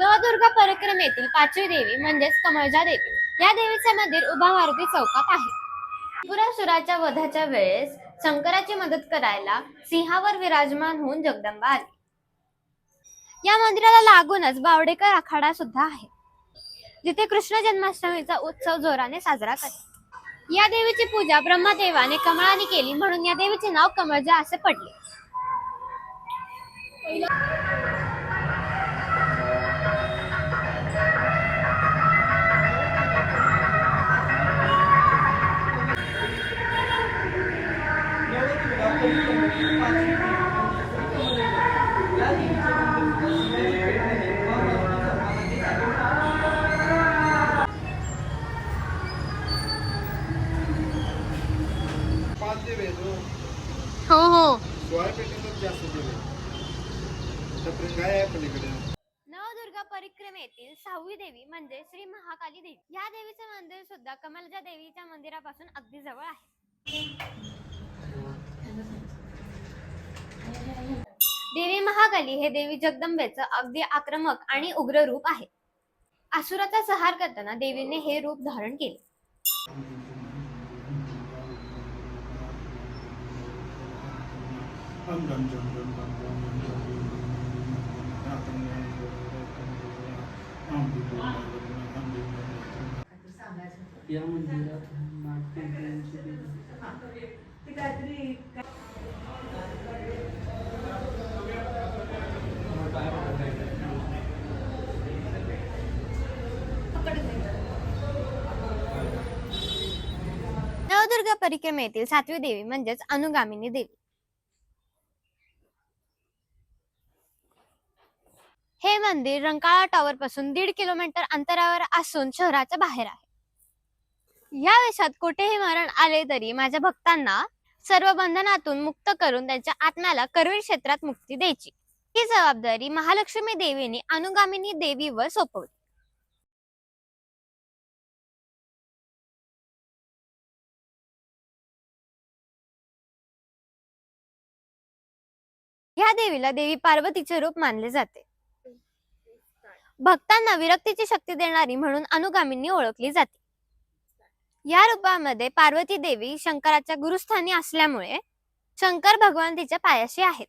नवदुर्गा परिक्रमेतील पाचवी देवी म्हणजेच कमळजा देवी. या देवीचे मंदिर उभा मारुती चौकात आहे. त्रिपुरासुराच्या वधाच्या वेळेस शंकराची मदत करायला सिंहावर विराजमान होऊन जगदंबा आली. या मंदिराला लागूनच बावडेकर आखाडा सुद्धा आहे. जिथे कृष्ण जन्माष्टमीचा उत्सव जोराने साजरा करतात. या देवीची पूजा ब्रह्मदेवाने कमळाने केली म्हणून या देवीचे नाव कमळजा असे पडले. आहे पलीकडे नवदुर्गा परिक्रमेतील सहावी देवी म्हणजे श्री महाकाली देवी. या देवीचे मंदिर सुद्धा कमलजा देवीच्या मंदिरापासून अगदी जवळ आहे देवी महाकाली हे देवी जगदंबेचं अगदी आक्रमक आणि उग्र रूप आहे. असुराचा संहार करताना देवीने हे रूप धारण केले. या मंदिरात नागपूरची नवदुर्गा परिक्रमेतील सातवी देवी म्हणजेच अनुगामिनी देवी. हे मंदिर रंकाळा टॉवर पासून दीड किलोमीटर अंतरावर असून शहराच्या बाहेर आहे. या वेशात कुठेही मरण आले तरी माझ्या भक्तांना सर्व बंधनातून मुक्त करून त्यांच्या आत्म्याला करवीर क्षेत्रात मुक्ती द्यायची. ही जबाबदारी महालक्ष्मी देवीने अनुगामिनी देवीवर सोपवली. या देवीला देवी पार्वतीचे रूप मानले जाते. भक्तांना विरक्तीची शक्ती देणारी म्हणून अनुगामींनी ओळखली जाते. या रूपामध्ये पार्वती देवी शंकराच्या गुरुस्थानी असल्यामुळे शंकर भगवान तिच्या पायाशी आहेत.